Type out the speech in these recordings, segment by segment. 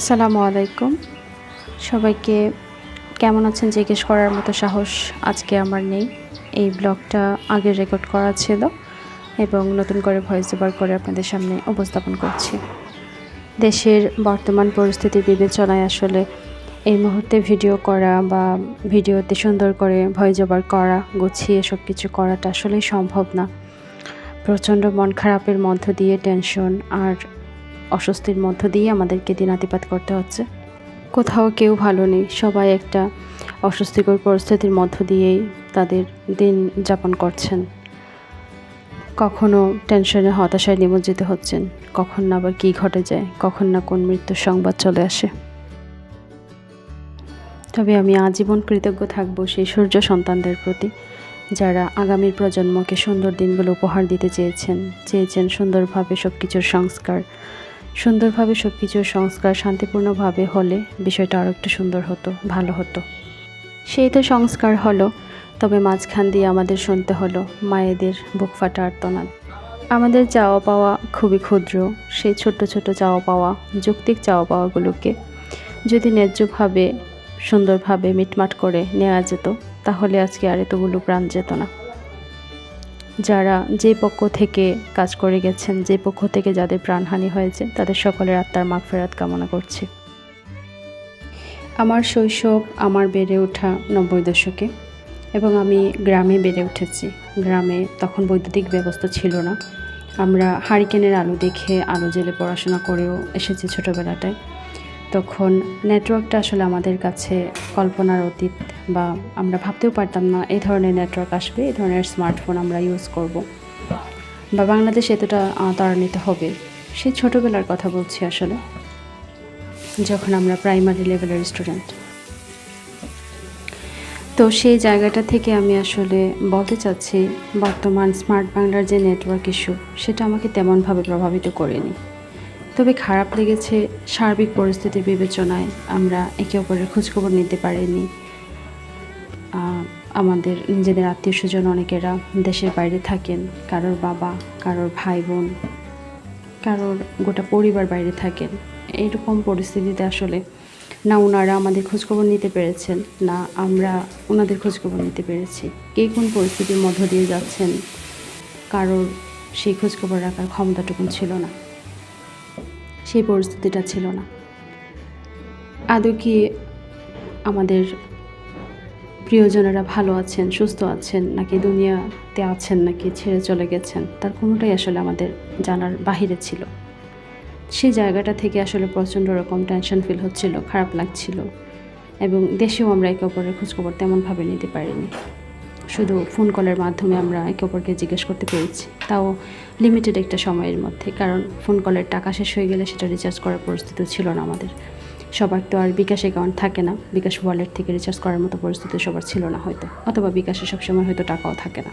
আসসালামু আলাইকুম। সবাইকে কেমন আছেন জিজ্ঞেস করার মতো সাহস আজকে আমার নেই। এই ব্লগটা আগে রেকর্ড করা ছিল এবং নতুন করে ভয়েস ওভার করে আপনাদের সামনে উপস্থাপন করছি। দেশের বর্তমান পরিস্থিতি বিবেচনায় আসলে এই মুহূর্তে ভিডিও করা বা ভিডিওতে সুন্দর করে ভয়েস ওভার করা, গুছিয়ে সব কিছু করাটা আসলেই সম্ভব না। প্রচণ্ড মন খারাপের মধ্য দিয়ে টেনশন আর অস্বস্তির মধ্য দিয়ে আমাদেরকে দিনাতিপাত করতে হচ্ছে। কোথাও কেউ ভালো নেই। সবাই একটা অস্বস্তিকর পরিস্থিতির মধ্য দিয়েই তাদের দিন যাপন করছেন। কখনো টেনশনে হতাশায় নিমজ্জিত হচ্ছেন। কখন না আবার কী ঘটে যায়, কখন না কোন মৃত্যুর সংবাদ চলে আসে। তবে আমি আজীবন কৃতজ্ঞ থাকব সেই সূর্য সন্তানদের প্রতি, যারা আগামী প্রজন্মকে সুন্দর দিনগুলো উপহার দিতে চেয়েছেন। চেয়েছেন সুন্দরভাবে সব কিছুর সংস্কার সুন্দরভাবে সব কিছুর সংস্কার শান্তিপূর্ণভাবে হলে বিষয়টা আরও একটু সুন্দর হতো, ভালো হতো। সেই তো সংস্কার হলো, তবে মাঝখান দিয়ে আমাদের শুনতে হলো মায়েদের বুক ফাটা আর্তনাদ। আমাদের চাওয়া পাওয়া খুবই ক্ষুদ্র, সেই ছোট্ট ছোট চাওয়া পাওয়া, যৌক্তিক চাওয়া পাওয়াগুলোকে যদি ন্যায্যভাবে, সুন্দরভাবে মিটমাট করে নেওয়া যেত, তাহলে আজকে আর এতগুলো প্রাণ যেত না। যারা যে পক্ষ থেকে কাজ করে গেছেন, যে পক্ষ থেকে যাদের প্রাণহানি হয়েছে, তাদের সকলের আত্মার মাগফেরাত কামনা করছি। আমার শৈশব আমার বেড়ে ওঠা নব্বই দশকে এবং আমি গ্রামে বেড়ে উঠেছি। গ্রামে তখন বৈদ্যুতিক ব্যবস্থা ছিল না। আমরা হারিকেনের আলো দেখে আলো জেলে পড়াশোনা করেও এসেছি ছোটোবেলাটায়। তখন নেটওয়ার্কটা আসলে আমাদের কাছে কল্পনার অতীত বা আমরা ভাবতেও পারতাম না, এই ধরনের নেটওয়ার্ক আসবে, এই ধরনের স্মার্টফোন আমরা ইউজ করব। বা বাংলাদেশ এতটা ত্বরান্বিত হবে সেই ছোটোবেলার কথা বলছি আসলে, যখন আমরা প্রাইমারি লেভেলের স্টুডেন্ট তো সেই জায়গাটা থেকে আমি আসলে বলতে চাচ্ছি, বর্তমান স্মার্ট বাংলার যে নেটওয়ার্ক ইস্যু সেটা আমাকে তেমনভাবে প্রভাবিত করেনি। তবে খারাপ লেগেছে সার্বিক পরিস্থিতির বিবেচনায় আমরা একে অপরের খোঁজখবর নিতে পারিনি। আমাদের নিজেদের আত্মীয় স্বজন অনেকেরা দেশের বাইরে থাকেন, কারোর বাবা, কারোর ভাই বোন কারোর গোটা পরিবার বাইরে থাকেন। এইরকম পরিস্থিতিতে আসলে না ওনারা আমাদের খোঁজখবর নিতে পেরেছেন, না আমরা ওনাদের খোঁজখবর নিতে পেরেছি। কে কোন পরিস্থিতির মধ্য দিয়ে যাচ্ছেন, কারোর সেই খোঁজখবর রাখার ক্ষমতাটুকুন ছিল না। সেই পরিস্থিতিটা ছিল না। আদৌ কি আমাদের প্রিয়জনেরা ভালো আছেন, সুস্থ আছেন, নাকি দুনিয়াতে আছেন, নাকি ছেড়ে চলে গেছেন, তার কোনোটাই আসলে আমাদের জানার বাহিরে ছিল। সেই জায়গাটা থেকে আসলে প্রচণ্ড রকম টেনশন ফিল হচ্ছিল, খারাপ লাগছিল এবং দেশেও আমরা একে অপরের খোঁজখবর তেমনভাবে নিতে পারিনি। শুধু ফোন কলের মাধ্যমে আমরা একে অপরকে জিজ্ঞেস করতে পেরেছি। তাও লিমিটেড একটা সময়ের মধ্যে, কারণ ফোন কলের টাকা শেষ হয়ে গেলে সেটা রিচার্জ করার পরিস্থিতি ছিল না আমাদের। সবার তো আর বিকাশ অ্যাকাউন্ট থাকে না, বিকাশ ওয়ালেট থেকে রিচার্জ করার মতো পরিস্থিতি সবার ছিল না হয়তো, অথবা বিকাশে সবসময় হয়তো টাকাও থাকে না।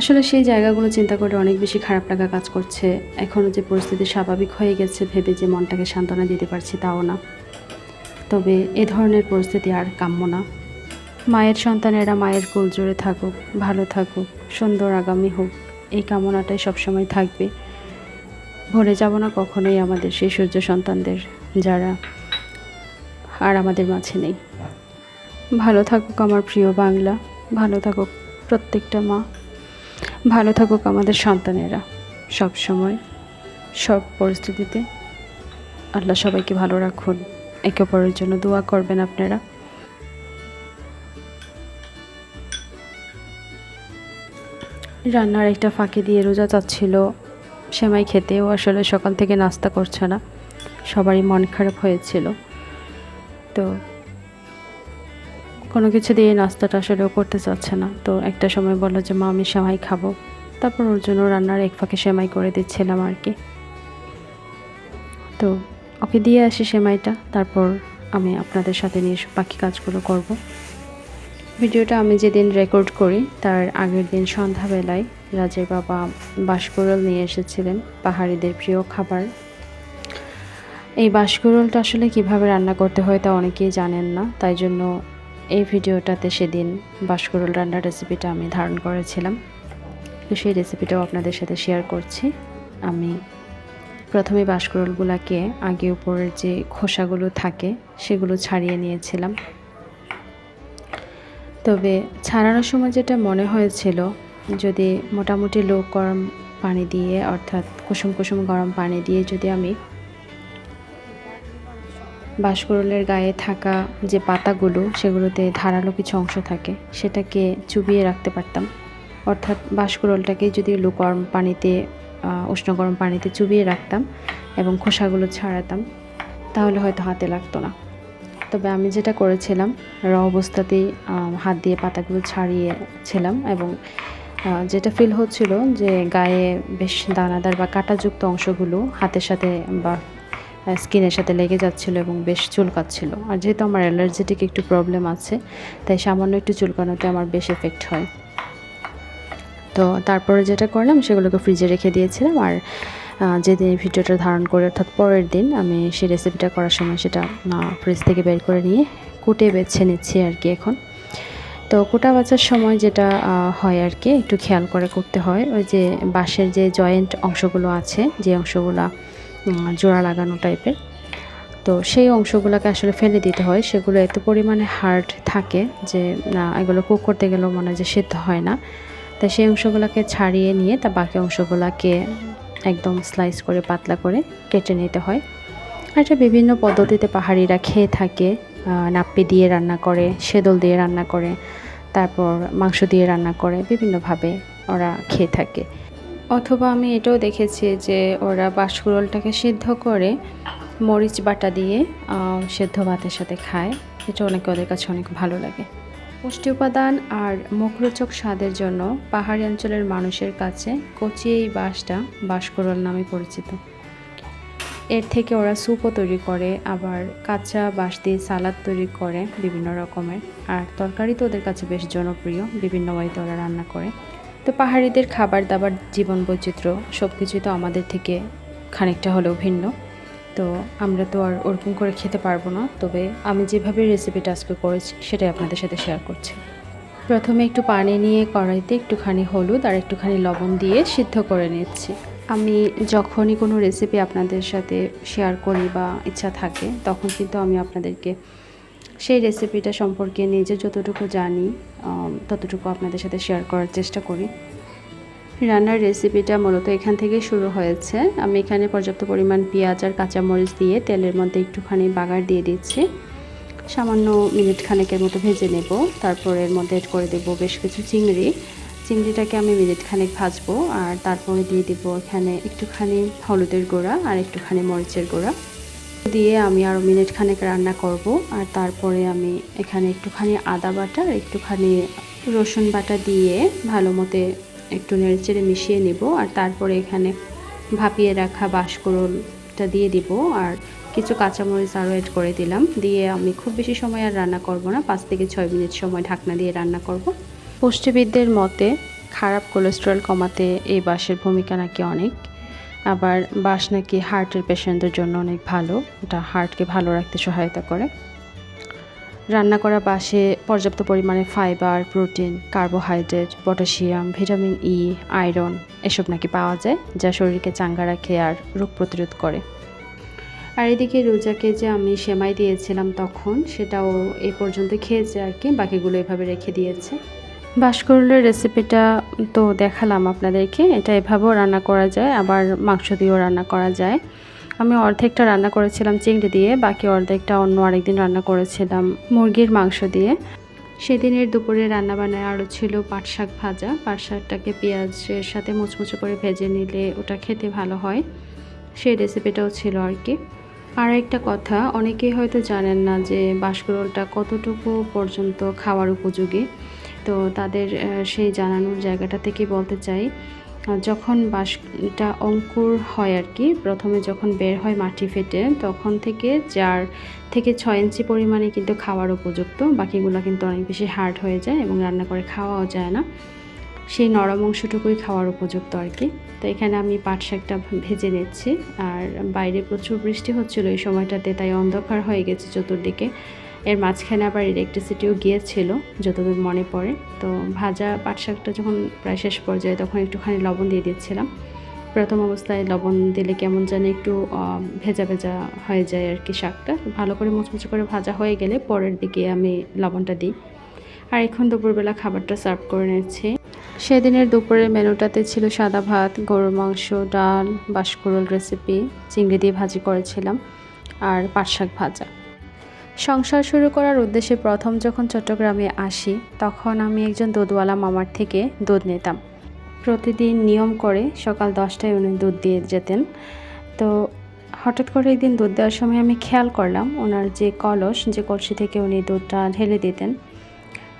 আসলে সেই জায়গাগুলো চিন্তা করে অনেক বেশি খারাপ লাগা কাজ করছে। এখনও যে পরিস্থিতি স্বাভাবিক হয়ে গেছে ভেবে যে মনটাকে সান্ত্বনা দিতে পারছি তাও না। তবে এ ধরনের পরিস্থিতি আর কাম্য না। মায়ের সন্তানেরা মায়ের কোল জুড়ে থাকুক, ভালো থাকুক, সুন্দর আগামী হোক, এই কামনাটাই সবসময় থাকবে। ভুলে যাব না কখনোই আমাদের সেই সূর্য সন্তানদের যারা আর আমাদের মাঝে নেই। ভালো থাকুক আমার প্রিয় বাংলা, ভালো থাকুক প্রত্যেকটা মা, ভালো থাকুক আমাদের সন্তানেরা। সব সময় সব পরিস্থিতিতে আল্লাহ সবাইকে ভালো রাখুন। একে অপরের জন্য দোয়া করবেন আপনারা। রান্নার একটা ফাঁকি দিয়ে রোজা চাচ্ছিল সেমাই খেতেও আসলে সকাল থেকে নাস্তা করছে না। সবারই মন খারাপ হয়েছিল। তো কোনো কিছু দিয়ে নাস্তাটা আসলে করতে চাচ্ছে না। তো একটা সময় বলল যে, মা, আমি সেমাই খাব। তারপর ওর জন্য রান্নার এক ফাঁকে সেমাই করে দিচ্ছিলাম আর কি। তো ওকে দিয়ে আসি সেমাইটা। তারপর আমি আপনাদের সাথে নিয়ে বাকি কাজগুলো করব। ভিডিওটা আমি যেদিন রেকর্ড করি, তার আগের দিন সন্ধ্যাবেলায় রাজের বাবা বাঁশকুড়ল নিয়ে এসেছিলেন, পাহাড়িদের প্রিয় খাবার। এই বাঁশকুড়লটা আসলে কীভাবে রান্না করতে হয় তা অনেকেই জানেন না, তাই জন্য এই ভিডিওটাতে সেদিন বাঁশকুড়ল রান্নার রেসিপিটা আমি ধারণ করেছিলাম। তো সেই রেসিপিটাও আপনাদের সাথে শেয়ার করছি। আমি প্রথমে বাঁশকুড়ুলগুলোকে আগে উপরের যে খোসাগুলো থাকে, সেগুলো ছাড়িয়ে নিয়েছিলাম। তবে ছাড়ানোর সময় যেটা মনে হয়েছিল, যদি মোটামুটি লো গরম পানি দিয়ে, অর্থাৎ কুসুম কুসুম গরম পানি দিয়ে যদি আমি বাঁশকুড়ুলের গায়ে থাকা যে পাতাগুলো, সেগুলোতে ধারালো কিছু অংশ থাকে, সেটাকে চুবিয়ে রাখতে পারতাম। অর্থাৎ বাঁশকুড়ুলটাকে যদি লো গরম পানিতে উষ্ণ গরম পানিতে চুবিয়ে রাখতাম এবং খোসাগুলো ছাড়াতাম, তাহলে হয়তো হাতে লাগতো না। তবে আমি যেটা করেছিলাম, র অবস্থাতেই হাত দিয়ে পাতাগুলো ছাড়িয়েছিলাম এবং যেটা ফিল হচ্ছিল যে গায়ে বেশ দানাদার বা কাঁটাযুক্ত অংশগুলো হাতের সাথে বা স্কিনের সাথে লেগে যাচ্ছিল এবং বেশ চুলকাচ্ছিল। আর যেহেতু আমার অ্যালার্জেটিক একটু প্রবলেম আছে, তাই সামান্য একটু চুলকানোতে আমার বেশ এফেক্ট হয়। তো তারপরে যেটা করলাম, সেগুলোকে ফ্রিজে রেখে দিয়েছিলাম। আর যেদিন ভিডিওটা ধারণ করে, অর্থাৎ পরের দিন আমি সেই রেসিপিটা করার সময় সেটা ফ্রিজ থেকে বের করে নিয়ে কুটে বেছে নিচ্ছি আর কি এখন। তো কুটা বাছার সময় যেটা হয় আর কি, একটু খেয়াল করে করতে হয়, ওই যে বাঁশের যে জয়েন্ট অংশগুলো আছে, যে অংশগুলো জোড়া লাগানো টাইপের তো সেই অংশগুলোকে আসলে ফেলে দিতে হয়। সেগুলো এত পরিমাণে হার্ড থাকে যে এগুলো কুক করতে গেলেও মনে হয় যে সেদ্ধ হয় না। তাই সেই অংশগুলোকে ছাড়িয়ে নিয়ে, তা বাকি অংশগুলোকে একদম স্লাইস করে, পাতলা করে কেটে নিতে হয়। এটা বিভিন্ন পদ্ধতিতে পাহাড়িরা খেয়ে থাকে। নাপ্পি দিয়ে রান্না করে, সেদল দিয়ে রান্না করে, তারপর মাংস দিয়ে রান্না করে, বিভিন্নভাবে ওরা খেয়ে থাকে। অথবা আমি এটাও দেখেছি যে ওরা বাঁশকুড়লটাকে সিদ্ধ করে মরিচ বাটা দিয়ে সেদ্ধ ভাতের সাথে খায়। এটা অনেকে, ওদের কাছে অনেক ভালো লাগে। পুষ্টি উপাদান আর মুখরোচক স্বাদের জন্য পাহাড়ি অঞ্চলের মানুষের কাছে কচি এই বাঁশটা বাঁশকুড়ল নামে পরিচিত। এর থেকে ওরা স্যুপও তৈরি করে, আবার কাঁচা বাঁশ দিয়ে সালাদ তৈরি করে বিভিন্ন রকমের। আর তরকারি তো ওদের কাছে বেশ জনপ্রিয়, বিভিন্ন বাড়িতে ওরা রান্না করে। তো পাহাড়িদের খাবার দাবার জীবন বৈচিত্র্য সব কিছুই তো আমাদের থেকে খানিকটা হলেও ভিন্ন। তো আমরা তো আর ওরকম করে খেতে পারব না। তবে আমি যেভাবে রেসিপিটা আজকে করেছি, সেটাই আপনাদের সাথে শেয়ার করছি। প্রথমে একটু পানি নিয়ে কড়াইতে একটুখানি হলুদ আর একটুখানি লবণ দিয়ে সিদ্ধ করে নিচ্ছি। আমি যখনই কোনো রেসিপি আপনাদের সাথে শেয়ার করি বা ইচ্ছা থাকে, তখন কিন্তু আমি আপনাদেরকে সেই রেসিপিটা সম্পর্কে নিজে যতটুকু জানি ততটুকু আপনাদের সাথে শেয়ার করার চেষ্টা করি। রান্নার রেসিপিটা মূলত এখান থেকে শুরু হয়েছে। আমি এখানে পর্যাপ্ত পরিমাণ পেঁয়াজ আর কাঁচামরিচ দিয়ে তেলের মধ্যে একটুখানি বাগার দিয়ে দিচ্ছি। সামান্য মিনিট খানেকের মতো ভেজে নেব। তারপর এর মধ্যে এড করে দেবো বেশ কিছু চিংড়ি। চিংড়িটাকে আমি মিনিট খানেক ভাজবো আর তারপরে দিয়ে দেবো এখানে একটুখানি হলুদের গুঁড়া আর একটুখানি মরিচের গুঁড়া। দিয়ে আমি আরও মিনিট খানেক রান্না করব আর তারপরে আমি এখানে একটুখানি আদা বাটা আর একটুখানি রসুন বাটা দিয়ে ভালো মতে একটু নেড়েচেড়ে মিশিয়ে নেব আর তারপরে এখানে ভাপিয়ে রাখা বাঁশকুড়োলটা দিয়ে দিব আর কিছু কাঁচামরিচ আরও এড করে দিলাম। দিয়ে আমি খুব বেশি সময় আর রান্না করব না, পাঁচ থেকে ছয় মিনিট সময় ঢাকনা দিয়ে রান্না করব। পুষ্টিবিদদের মতে খারাপ কোলেস্ট্রল কমাতে এই বাঁশের ভূমিকা নাকি অনেক, আবার বাঁশ নাকি হার্টের পেশেন্টদের জন্য অনেক ভালো, এটা হার্টকে ভালো রাখতে সহায়তা করে। রান্না করা বাঁশে পর্যাপ্ত পরিমাণে fibre, protein, carbohydrate, potassium, vitamin E iron এসব নাকি পাওয়া যায়, যা শরীরকে চাঙ্গা রাখে আর রোগ প্রতিরোধ করে। আর এদিকে রোজাকে যে আমি সেমাই দিয়েছিলাম তখন, সেটাও এই পর্যন্ত খেয়েছে আর কি, বাকিগুলো এভাবে রেখে দিয়েছে। বাঁশকুড়ুলের রেসিপিটা তো দেখালাম আপনাদেরকে, এটা এভাবেও রান্না করা যায়, আবার মাংস দিয়েও রান্না করা যায়। আমি অর্ধেকটা রান্না করেছিলাম চিংড়ি দিয়ে, বাকি অর্ধেকটা অন্য আরেকদিন রান্না করেছিলাম মুরগির মাংস দিয়ে। সেদিনের দুপুরে রান্না রান্নাবান্নায় আরও ছিল পাট শাক ভাজা। পাট শাকটাকে পেঁয়াজের সাথে মুচমুচো করে ভেজে নিলে ওটা খেতে ভালো হয়। সেই রেসিপিটাও ছিল আর কি। আর একটা কথা, অনেকেই হয়তো জানেন না যে বাঁশকুড়োলটা কতটুকু পর্যন্ত খাওয়ার উপযোগী। তো তাদের সেই জানানোর জায়গাটা থেকে বলতে চাই? যখন বাঁশটা অঙ্কুর হয় আর কি, প্রথমে যখন বের হয় মাটি ফেটে, তখন থেকে চার থেকে ছয় ইঞ্চি পরিমাণে কিন্তু খাওয়ার উপযুক্ত, বাকিগুলো কিন্তু অনেক বেশি হার্ড হয়ে যায় এবং রান্না করে খাওয়াও যায় না। সেই নরম অংশটুকুই খাওয়ার উপযুক্ত আর কি। তো এখানে আমি পাট শাকটা ভেজে নিচ্ছি। আর বাইরে প্রচুর বৃষ্টি হচ্ছিল এই সময়টাতে, তাই অন্ধকার হয়ে গেছে চতুর্দিকে। এর মাঝখানে আবার ইলেকট্রিসিটিও গিয়েছিল, যতদূর মনে পড়ে। তো ভাজা পাট শাকটা যখন প্রায় শেষ পর্যায়ে তখন একটুখানি লবণ দিয়ে দিচ্ছিলাম। প্রথম অবস্থায় লবণ দিলে কেমন যেন একটু ভেজা ভেজা হয়ে যায় আর কি শাকটা। ভালো করে মুচমুচে করে ভাজা হয়ে গেলে পরের দিকে আমি লবণটা দিই। আর এখন দুপুরবেলা খাবারটা সার্ভ করে নিচ্ছি। সেদিনের দুপুরের মেনুটাতে ছিল সাদা ভাত, গরুর মাংস, ডাল, বাঁশকুড়োল রেসিপি চিংড়ি দিয়ে ভাজি করেছিলাম, আর পাট শাক ভাজা। সংসার শুরু করার উদ্দেশ্যে প্রথম যখন চট্টগ্রামে আসি, তখন আমি একজন দুধওয়ালা মামার থেকে দুধ নিতাম। প্রতিদিন নিয়ম করে সকাল দশটায় উনি দুধ দিয়ে যেতেন। তো হঠাৎ করে একদিন দুধ দেওয়ার সময় আমি খেয়াল করলাম, ওনার যে কলস, যে কলসি থেকে উনি দুধটা ঢেলে দিতেন,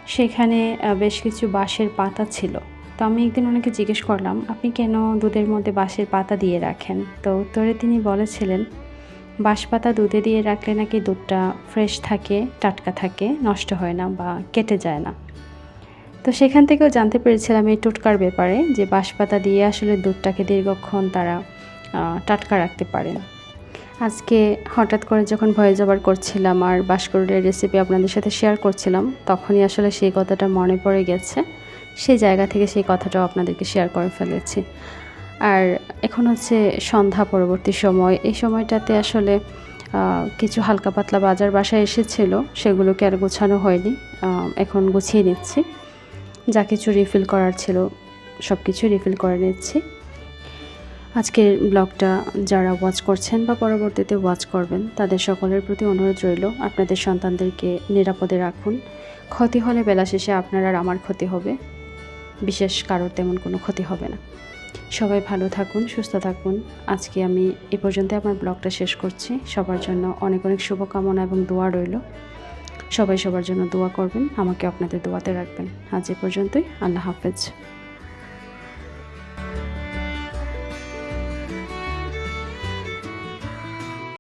সেখানে বেশ কিছু বাঁশের পাতা ছিল। তো আমি একদিন ওনাকে জিজ্ঞেস করলাম, আপনি কেন দুধের মধ্যে বাঁশের পাতা দিয়ে রাখেন? তো উত্তরে তিনি বলেছিলেন বাঁশ পাতা দুধে দিয়ে রাখলে নাকি দুধটা ফ্রেশ থাকে, টাটকা থাকে, নষ্ট হয় না বা কেটে যায় না। তো সেখান থেকেও জানতে পেরেছিলাম এই টোটকার ব্যাপারে যে বাঁশ পাতা দিয়ে আসলে দুধটাকে দীর্ঘক্ষণ তারা টাটকা রাখতে পারেন। আজকে হঠাৎ করে যখন ভয়েস ওভার করছিলাম আর বাঁশকুড়ের রেসিপি আপনাদের সাথে শেয়ার করছিলাম, তখনই আসলে সেই কথাটা মনে পড়ে গেছে। সেই জায়গা থেকে সেই কথাটাও আপনাদেরকে শেয়ার করে ফেলেছি। আর এখন হচ্ছে সন্ধ্যা পরবর্তী সময়। এই সময়টাতে আসলে কিছু হালকা পাতলা বাজার বাসায় এসেছিল, সেগুলোকে আর গোছানো হয়নি এখন গুছিয়ে নিচ্ছি। যা কিছু রিফিল করার ছিল সব কিছু রিফিল করে নিচ্ছি। আজকের ব্লগটা যারা ওয়াচ করছেন বা পরবর্তীতে ওয়াচ করবেন, তাদের সকলের প্রতি অনুরোধ রইল, আপনাদের সন্তানদেরকে নিরাপদে রাখুন। ক্ষতি হলে বেলা শেষে আপনার আর আমার ক্ষতি হবে, বিশেষ কারোর তেমন কোনো ক্ষতি হবে না। সবাই ভালো থাকুন, সুস্থ থাকুন। আজকে আমি এ পর্যন্ত আমার ব্লগটা শেষ করছি। সবার জন্য অনেক অনেক শুভকামনা এবং দোয়া রইল। সবাই সবার জন্য দোয়া করবেন। আমাকে আপনাদের দোয়াতে রাখবেন। আজ এ পর্যন্তই। আল্লাহ হাফেজ।